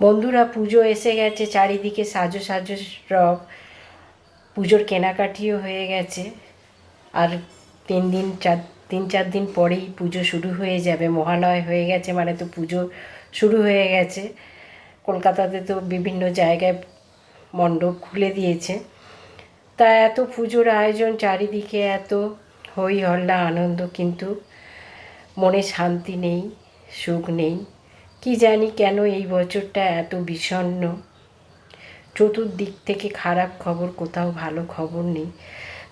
বন্ধুরা, পুজো এসে গেছে, চারিদিকে সাজো সাজো রব পুজোর কেনাকাটিও হয়ে গেছে। আর তিন দিন, চার, তিন চার দিন পরেই পুজো শুরু হয়ে যাবে। মহালয় হয়ে গেছে মানে তো পুজো শুরু হয়ে গেছে। কলকাতাতে তো বিভিন্ন জায়গায় মণ্ডপ খুলে দিয়েছে। তা এত পুজোর আয়োজন চারিদিকে এত হই হল্লা আনন্দ, কিন্তু মনে শান্তি নেই, সুখ নেই। কি জানি কেন এই বছরটা এত বিষণ্ণ। চতুর্দিক থেকে খারাপ খবর, কোথাও ভালো খবর নেই।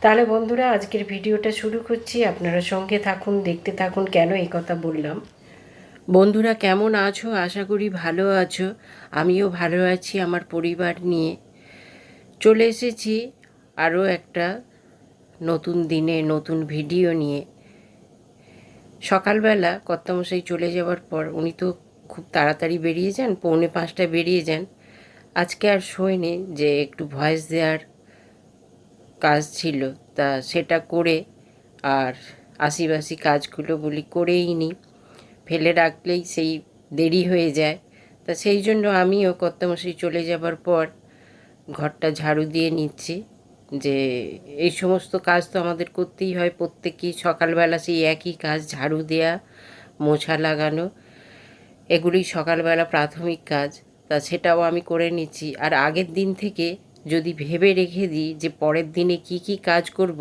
তাহলে বন্ধুরা, আজকের ভিডিওটা শুরু করছি। আপনারা সঙ্গে থাকুন, দেখতে থাকুন কেন এই কথা বললাম। বন্ধুরা, কেমন আছো? আশা করি ভালো আছো। আমিও ভালো আছি আমার পরিবার নিয়ে। চলে এসেছি আরও একটা নতুন দিনে, নতুন ভিডিও নিয়ে। সকালবেলা কর্তামশাই চলে যাওয়ার পর উনি তো খুব তাড়াতাড়ি বেরিয়ে যান, পৌনে পাঁচটায় বেরিয়ে যান। আজকে আর শোয়নি যে একটু ভয়েস দেওয়ার কাজ ছিল, তা সেটা করে আর আশিবাসি কাজগুলো বলি করেই নি। ফেলে রাখলেই সেই দেরি হয়ে যায়। তা সেই জন্য আমিও কর্তামশাই চলে যাবার পর ঘরটা ঝাড়ু দিয়ে নিচ্ছি যে এই সমস্ত কাজ তো আমাদের করতেই হয়, প্রত্যেকেই সকালবেলা সেই একই কাজ, ঝাড়ু দেয়া, মোছা লাগানো। এগুলি সকালবেলা প্রাথমিক কাজ। তা সেটাও আমি করে নিচ্ছি। আর আগের দিন থেকে যদি ভেবে রেখে দিই যে পরের দিনে কি কি কাজ করব,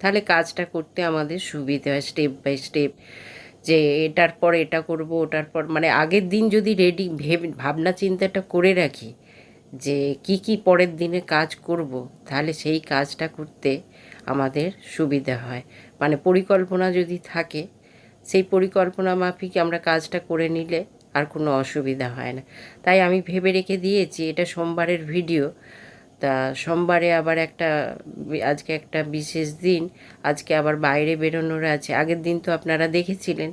তাহলে কাজটা করতে আমাদের সুবিধা হয় স্টেপ বাই স্টেপ যে এটার পর এটা করব, ওটার পর মানে আগের দিন যদি রেডি ভেবে, ভাবনা চিন্তাটা করে রাখি যে কি কি পরের দিনে কাজ করব, তাহলে সেই কাজটা করতে আমাদের সুবিধা হয়। মানে পরিকল্পনা যদি থাকে, সেই পরিকল্পনা মাফিক আমরা কাজটা করে নিলে আর কোনো অসুবিধা হয় না। তাই আমি ভেবে রেখে দিয়েছি, এটা সোমবারের ভিডিও। তা সোমবারে আবার একটা, আজকে একটা বিশেষ দিন, আজকে আবার বাইরে বেরোনোর আছে। আগের দিন তো আপনারা দেখেছিলেন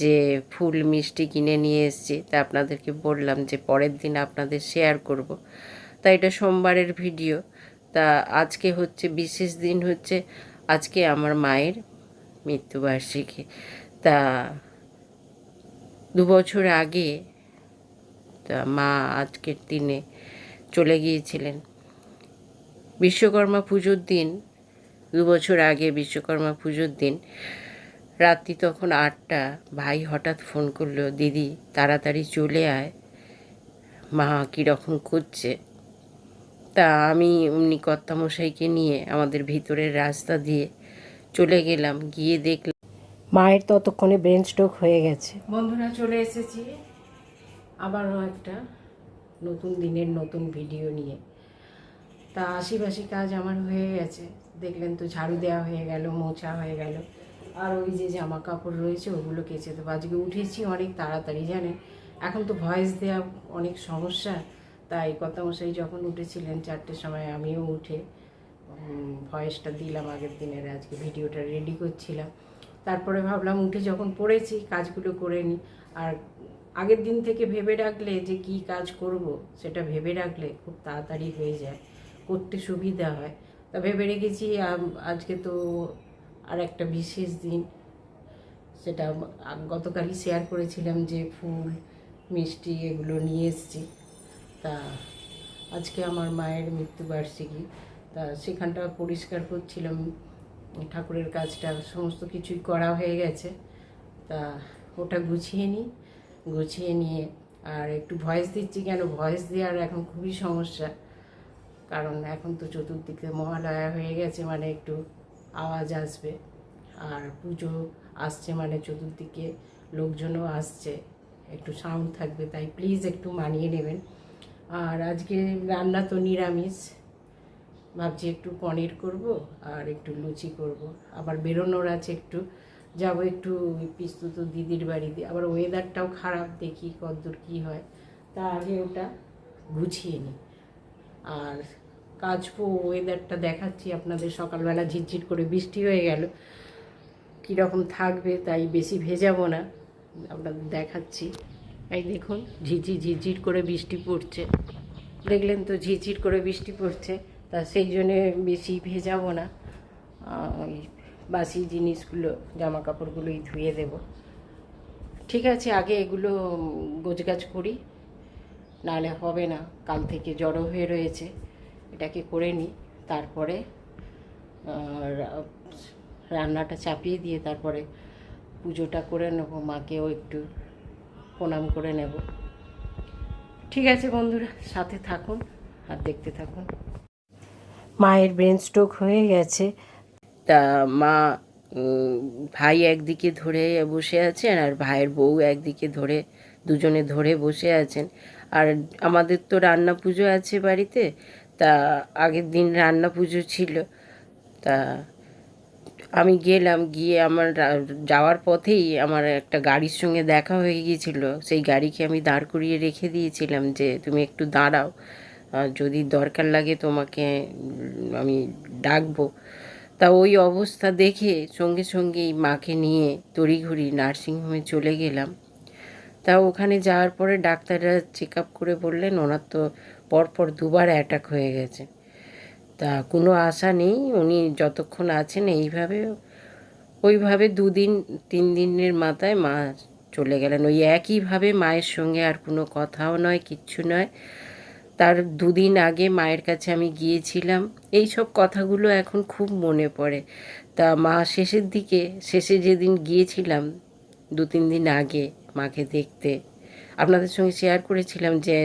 যে ফুল মিষ্টি কিনে নিয়ে এসেছি, তা আপনাদেরকে বললাম যে পরের দিন আপনাদের শেয়ার করব। তা এটা সোমবারের ভিডিও। তা আজকে হচ্ছে, বিশেষ দিন হচ্ছে আজকে আমার মায়ের মৃত্যুবার্ষিকী। তা দু বছর আগে মা আজকের দিনে চলে গিয়েছিলেন। বিশ্বকর্মা পুজোর দিন, দু বছর আগে বিশ্বকর্মা পুজোর দিন, রাত্রি তখন আটটা, ভাই হঠাৎ ফোন করল, দিদি, তাড়াতাড়ি চলে আয়, মা কীরকম করছে? তা আমি এমনি কর্তামশাইকে নিয়ে আমাদের ভিতরের রাস্তা দিয়ে চলে গেলাম, গিয়ে দেখলাম মায়ের ততক্ষণে ব্রেন স্ট্রোক হয়ে গেছে। বন্ধুরা, চলে এসেছি আবারও একটা নতুন দিনের নতুন ভিডিও নিয়ে। তা আশিবাসি কাজ আমার হয়ে গেছে। দেখলেন তো ঝাড়ু দেওয়া হয়ে গেল, মোছা হয়ে গেল। আর ওই যে জামা কাপড় রয়েছে, ওগুলো কেচে দেবো। আজকে উঠেছি অনেক তাড়াতাড়ি, জানেন? এখন তো ভয়েস দেওয়া অনেক সমস্যা। তাই মশাই যখন উঠেছিলেন চারটের সময়, আমিও উঠে ভয়েসটা দিলাম আগের দিনের। আজকে ভিডিওটা রেডি করছিলাম। তারপরে ভাবলাম উঠে যখন পড়েছি কাজগুলো করে নিই। আর আগের দিন থেকে ভেবে রাখলে যে কি কাজ করব, সেটা ভেবে রাখলে খুব তাড়াতাড়ি হয়ে যায়, করতে সুবিধা হয়। তা ভেবে রেখেছি আজকে তো আর একটা বিশেষ দিন। সেটা গতকালই শেয়ার করেছিলাম যে ফুল, মিষ্টি এগুলো নিয়ে এসেছি। তা আজকে আমার মায়ের মৃত্যুবার্ষিকী। তা সেখানটা পরিষ্কার করছিলাম। ঠাকুরের কাজটা সমস্ত কিছুই করা হয়ে গেছে। তা ওটা গুছিয়ে নিই, গুছিয়ে নিয়ে আর একটু ভয়েস দিচ্ছি কেন? ভয়েস দেওয়ার এখন খুবই সমস্যা। কারণ এখন তো চতুর্দিকে মহালয়া হয়ে গেছে মানে একটু আওয়াজ আসবে। আর পুজো আসছে মানে চতুর্দিকে লোকজনও আসছে, একটু সাউন্ড থাকবে, তাই প্লিজ একটু মানিয়ে নেবেন। আর আজকে রান্না তো নিরামিষ। ভাবছি একটু পনির করব আর একটু লুচি করব। আবার বেরোনোর আছে একটু। যাব একটু ওই পিস্তুত দিদির বাড়িতে। আবার ওয়েদারটাও খারাপ, দেখি কতদূর কী হয়। তা আগে ওটা গুছিয়ে নিই। আর কাচবো ওয়েদারটা দেখাচ্ছি আপনাদের। সকালবেলা ঝিরঝির করে বৃষ্টি হয়ে গেল। কীরকম থাকবে তাই বেশি ভেজাবো না। আপনাদের দেখাচ্ছি। এই দেখুন ঝিঝি ঝিরঝির করে বৃষ্টি পড়ছে। দেখলেন তো ঝিরঝির করে বৃষ্টি পড়ছে। তা সেই জন্যে বেশি ভেজাবো না। ওই বাসি জিনিসগুলো জামা কাপড়গুলোই ধুয়ে দেব। ঠিক আছে, আগে এগুলো গোছগাছ করি। নাহলে হবে না, কাল থেকে জড়ো হয়ে রয়েছে। এটাকে করে নিই, তারপরে রান্নাটা চাপিয়ে দিয়ে তারপরে পুজোটা করে নেব, মাকেও একটু প্রণাম করে নেব। ঠিক আছে বন্ধুরা, সাথে থাকুন আর দেখতে থাকুন। মায়ের ব্রেন স্ট্রোক হয়ে গেছে। তা মা ভাই একদিকে ধরে বসে আছেন আর ভাইয়ের বউ একদিকে ধরে, দুজনে ধরে বসে আছেন। আর আমাদের তো রান্না পুজো আছে বাড়িতে, তা আগের দিন রান্না পুজো ছিল। তা আমি গেলাম, গিয়ে আমার যাওয়ার পথেই আমার একটা গাড়ির সঙ্গে দেখা হয়ে গিয়েছিল। সেই গাড়িকে আমি দাঁড় করিয়ে রেখে দিয়েছিলাম যে তুমি একটু দাঁড়াও। যদি দরকার লাগে তোমাকে আমি ডাকবো। তা ওই অবস্থা দেখে সঙ্গে সঙ্গেই মাকে নিয়ে তড়িঘড়ি নার্সিংহোমে চলে গেলাম। তা ওখানে যাওয়ার পরে ডাক্তাররা চেক আপ করে বললেন, ওনার তো পরপর দুবার অ্যাটাক হয়ে গেছে। তা কোনো আশা নেই, উনি যতক্ষণ আছেন এইভাবে, ওইভাবে দুদিন, তিন দিনের মাথায় মা চলে গেলেন। ওই একইভাবে মায়ের সঙ্গে আর কোনো কথাও নয়, কিচ্ছু নয়। তার দুদিন আগে মায়ের কাছে আমি গিয়েছিলাম। এই সব কথাগুলো এখন খুব মনে পড়ে। তা মা শেষের দিকে, শেষে যেদিন গিয়েছিলাম দু তিন দিন আগে মাকে দেখতে, আপনাদের সঙ্গে শেয়ার করেছিলাম যে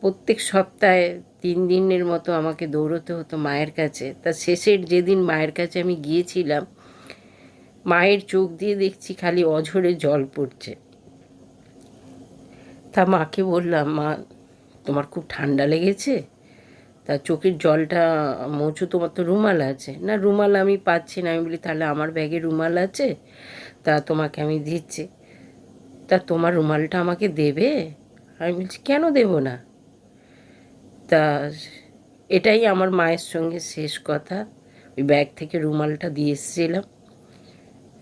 প্রত্যেক সপ্তাহে তিন দিনের মতো আমাকে দৌড়তে হতো মায়ের কাছে। তা শেষের যেদিন মায়ের কাছে আমি গিয়েছিলাম, মায়ের চোখ দিয়ে দেখছি খালি অঝরে জল পড়ছে। তা মাকে বললাম, মা তোমার খুব ঠান্ডা লেগেছে? তা চোখের জলটা, মোচু তোমার তো রুমাল আছে। না, রুমাল আমি পাচ্ছি না। আমি বলি, তাহলে আমার ব্যাগে রুমাল আছে? তা তোমাকে আমি দিচ্ছি। তা তোমার রুমালটা আমাকে দেবে? আমি বলছি, কেন দেব না? তা এটাই আমার মায়ের সঙ্গে শেষ কথা। ওই ব্যাগ থেকে রুমালটা দিয়ে এসেছিলাম।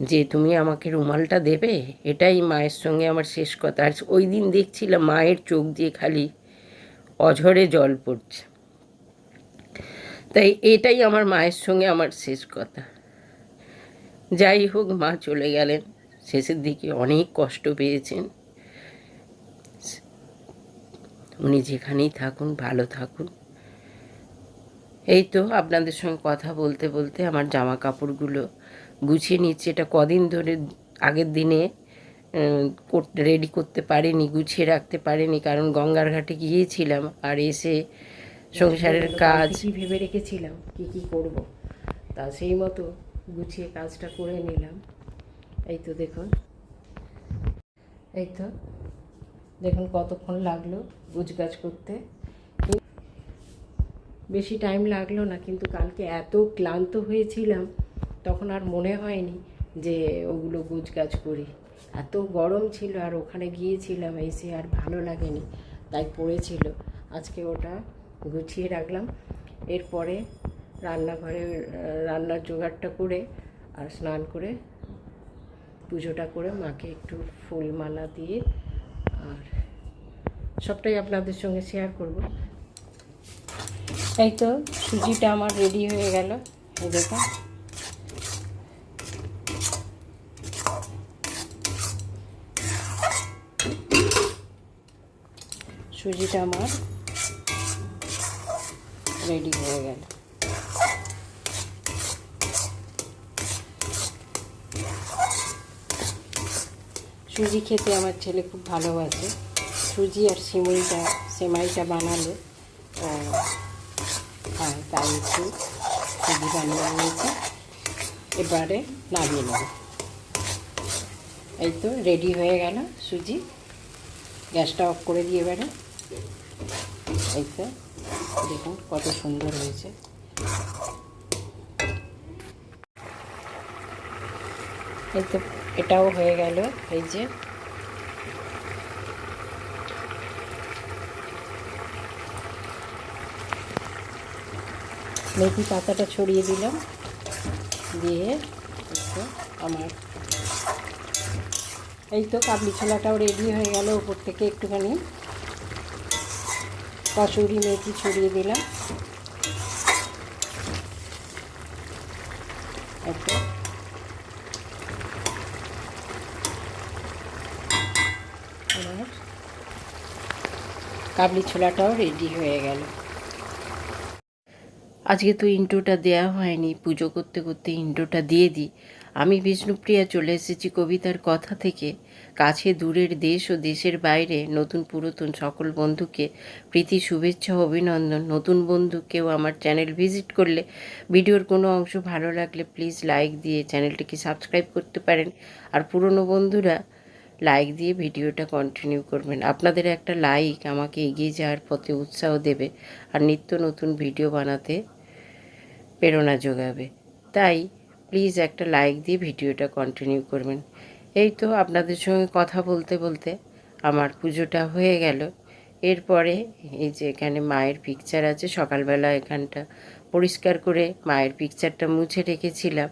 যে তুমি আমাকে রুমালটা দেবে, এটাই মায়ের সঙ্গে আমার শেষ কথা। আর ওই দিন দেখছিলাম মায়ের চোখ দিয়ে খালি অঝরে জল পড়ছে। তাই এটাই আমার মায়ের সঙ্গে আমার শেষ কথা। যাই হোক, মা চলে গেলেন। শেষের দিকে অনেক কষ্ট পেয়েছেন। উনি যেখানেই থাকুন, ভালো থাকুন। এই তো আপনাদের সঙ্গে কথা বলতে বলতে আমার জামা কাপড়গুলো গুছিয়ে নিচ্ছে। এটা কদিন ধরে আগের দিনে রেডি করতে পারিনি গুছিয়ে রাখতে পারিনি কারণ গঙ্গার ঘাটে গিয়েছিলাম আর এসে সংসারের কাজ ভেবে রেখেছিলাম? কি কি করব? তা সেই মতো গুছিয়ে কাজটা করে নিলাম। এই তো দেখুন। এই তো দেখুন কতক্ষণ লাগল গুছগাছ করতে। বেশি টাইম লাগল না কিন্তু কালকে এত ক্লান্ত হয়েছিলাম তখন আর মনে হয়নি যে ওগুলো গুছগাছ করি। এত গরম ছিল আর ওখানে গিয়েছিলাম এসে আর ভালো লাগেনি, তাই পড়েছিল। আজকে ওটা গুছিয়ে রাখলাম। এরপরে রান্নাঘরে, রান্নার জোগাড়টা করে আর স্নান করে, পুজোটা করে মাকে একটু ফুলমালা দিয়ে আর সবটাই আপনাদের সঙ্গে শেয়ার করব। এই তো সুজিটা আমার রেডি হয়ে গেল। এই সুজিটা আমার রেডি হয়ে গেল। সুজি খেতে আমার ছেলে খুব ভালোবাসে। সুজি আর সিমইটা সেমাইটা বানালে আহ, হ্যাঁ তাই একটু সুজি বানিয়ে নিয়েছি। এবারে নামিয়ে নেব। এই তো রেডি হয়ে গেল সুজি। গ্যাসটা অফ করে দিয়ে এবারে। এই দেখুন কত সুন্দর হয়েছে। এই এটাও হয়ে গেল, এই যে। মেথি পাতাটা ছড়িয়ে দিলাম। দিয়ে আমার এই তো কাবলি ছোলাটাও রেডি হয়ে গেল, উপর থেকে একটুখানি। কসুরি মেথি ছড়িয়ে দিলাম। কাবলি ছোলাটাও রেডি হয়ে গেল। আজকে তো ইন্ট্রোটা দেওয়া হয়নি, পুজো করতে করতে ইন্ট্রোটা দিয়ে দিই। আমি বিষ্ণুপ্রিয়া চলে এসেছি কবিতার কথা থেকে। কাছে দূরের দেশ ও দেশের বাইরে নতুন পুরাতন সকল বন্ধুকে প্রীতি, শুভেচ্ছা অভিনন্দন। নতুন বন্ধু কেউ আমার চ্যানেল ভিজিট করলে, ভিডিওর কোনো অংশ ভালো লাগলে প্লিজ লাইক দিয়ে চ্যানেলটিকে সাবস্ক্রাইব করতে পারেন। আর পুরনো বন্ধুরা লাইক দিয়ে ভিডিওটা কন্টিনিউ করবেন। আপনাদের একটা লাইক আমাকে এগিয়ে যাওয়ার পথে উৎসাহ দেবে। আর নিত্য নতুন ভিডিও বানাতে প্রেরণা যোগাবে। তাই প্লিজ একটা লাইক দিয়ে ভিডিওটা কন্টিনিউ করবেন। এই তো আপনাদের সঙ্গে কথা বলতে বলতে আমার পুজোটা হয়ে গেল। এরপরে এই যে এখানে মায়ের পিকচার আছে, সকালবেলা এখানটা পরিষ্কার করে মায়ের পিকচারটা মুছে রেখেছিলাম।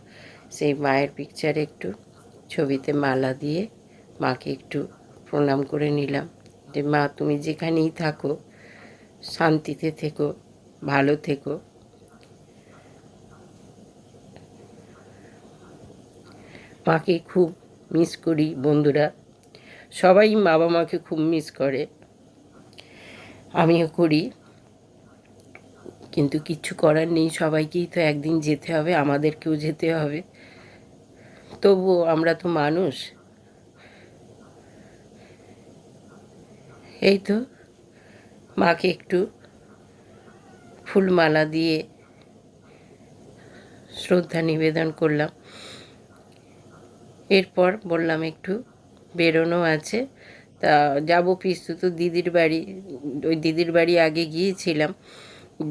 সেই মায়ের পিকচার একটু ছবিতে মালা দিয়ে মাকে একটু প্রণাম করে নিলাম। যে মা, তুমি যেখানেই থাকো, শান্তিতে থেকো, ভালো থেকো। মাকে খুব মিস করি বন্ধুরা। সবাই বাবা মাকে খুব মিস করে। আমিও করি। কিন্তু কিচ্ছু করার নেই, সবাইকেই তো একদিন যেতে হবে, আমাদেরকেও যেতে হবে। তবুও আমরা তো মানুষ। এই তো মাকে একটু ফুলমালা দিয়ে শ্রদ্ধা নিবেদন করলাম। এরপর বললাম একটু, বেরোনো আছে। তা যাব পিস্তু, তো দিদির বাড়ি, ওই দিদির বাড়ি আগে গিয়েছিলাম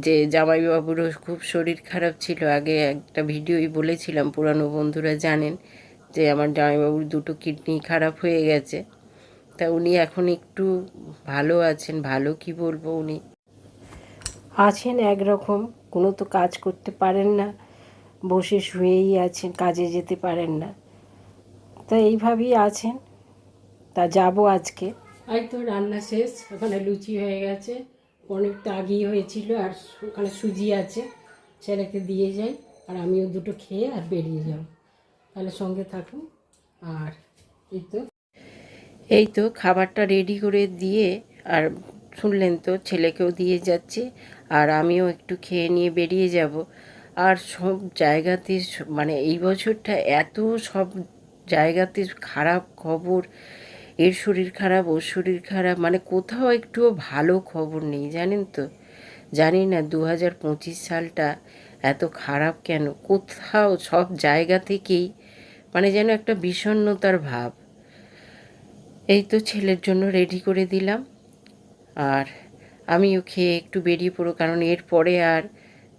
যে জামাইবাবুরও খুব শরীর খারাপ ছিল। আগে একটা ভিডিওই বলেছিলাম, পুরানো বন্ধুরা জানেন যে আমার জামাইবাবুর দুটো কিডনি খারাপ হয়ে গেছে। তা উনি এখন একটু ভালো আছেন, ভালো কি বলব উনি? আছেন একরকম, কোনো তো কাজ করতে পারেন না, বসে শুয়েই আছেন, কাজে যেতে পারেন না। তা এইভাবেই আছেন। তা যাব আজকে। এই তো রান্না শেষ ওখানে লুচি হয়ে গেছে। অনেকটা আগেই হয়েছিল আর ওখানে সুজি আছে ছেলেকে দিয়ে যাই আর আমিও দুটো খেয়ে আর বেরিয়ে যাব। তাহলে সঙ্গে থাকুন। আর এই তো। এই তো খাবারটা রেডি করে দিয়ে আর শুনলেন তো ছেলেকেও দিয়ে যাচ্ছে আর আমিও একটু খেয়ে নিয়ে বেরিয়ে যাব। আর সব জায়গাতে মানে এই বছরটা এত সব জায়গাতে খারাপ খবর, এর শরীর খারাপ, ওর শরীর খারাপ মানে কোথাও একটুও ভালো খবর নেই, জানেন তো? জানি না দু হাজার পঁচিশ সালটা এত খারাপ কেন? কোথাও, সব জায়গা থেকেই মানে যেন একটা বিষণ্ণতার ভাব। এই তো ছেলের জন্য রেডি করে দিলাম। আর আমিও খেয়ে একটু বেরিয়ে পড়ো, কারণ এরপরে আর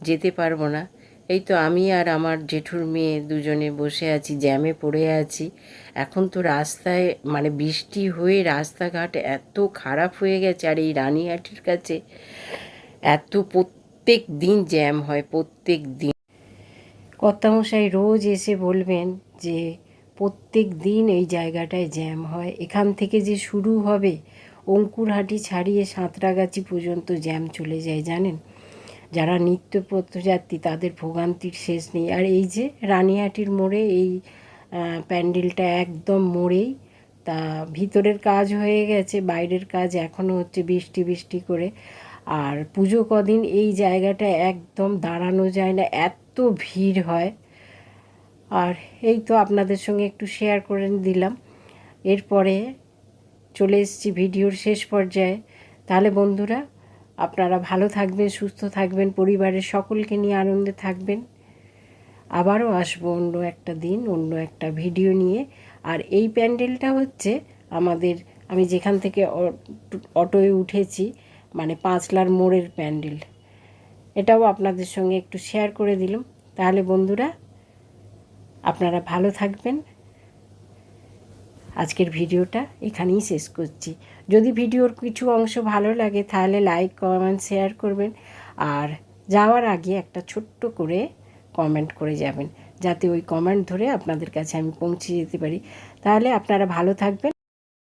যেতে পারব না। এই তো আমি আর আমার জেঠুর মেয়ে দুজনে বসে আছি, জ্যামে পড়ে আছি। এখন তো রাস্তায় মানে বৃষ্টি হয়ে রাস্তাঘাট এত খারাপ হয়ে গেছে, আর এই রানীহাটির কাছে এত প্রত্যেক দিন জ্যাম হয়, প্রত্যেক দিন। কর্তামশাই রোজ এসে বলবেন যে প্রত্যেক দিন এই জায়গাটায় জ্যাম হয়। এখান থেকে যে শুরু হবে, অঙ্কুরহাটি ছাড়িয়ে সাঁতরাগাছি পর্যন্ত জ্যাম চলে যায়, জানেন? যারা নিত্য পথযাত্রী তাদের ভোগান্তির শেষ নেই। আর এই যে রানীহাটির মোড়ে এই প্যান্ডেলটা একদম মোড়েই, তা ভিতরের কাজ হয়ে গেছে, বাইরের কাজ এখনও হচ্ছে বৃষ্টি বৃষ্টি করে। আর পুজো কদিন এই জায়গাটা একদম দাঁড়ানো যায় না, এত ভিড় হয়। আর এই তো আপনাদের সঙ্গে একটু শেয়ার করে দিলাম। এরপরে চলে এসেছি ভিডিওর শেষ পর্যায়ে। তাহলে বন্ধুরা আপনারা ভালো থাকবেন, সুস্থ থাকবেন, পরিবারের সকলকে নিয়ে আনন্দে থাকবেন। আবারও আসব অন্য একটা দিন, অন্য একটা ভিডিও নিয়ে। আর এই প্যান্ডেলটা হচ্ছে আমাদের, আমি যেখান থেকে অটো- অটোয় উঠেছি মানে পাঁচলার মোড়ের প্যান্ডেল। এটাও আপনাদের সঙ্গে একটু শেয়ার করে দিলাম। তাহলে বন্ধুরা, আপনারা ভালো থাকবেন। আজকের ভিডিওটা এখানেই শেষ করছি। যদি ভিডিওর কিছু অংশ ভালো লাগে তাহলে লাইক, কমেন্ট, শেয়ার করবেন। আর যাওয়ার আগে একটা ছোট্ট করে কমেন্ট করে যাবেন, যাতে ওই কমেন্ট ধরে আপনাদের কাছে আমি পৌঁছে যেতে পারি। তাহলে আপনারা ভালো থাকবেন।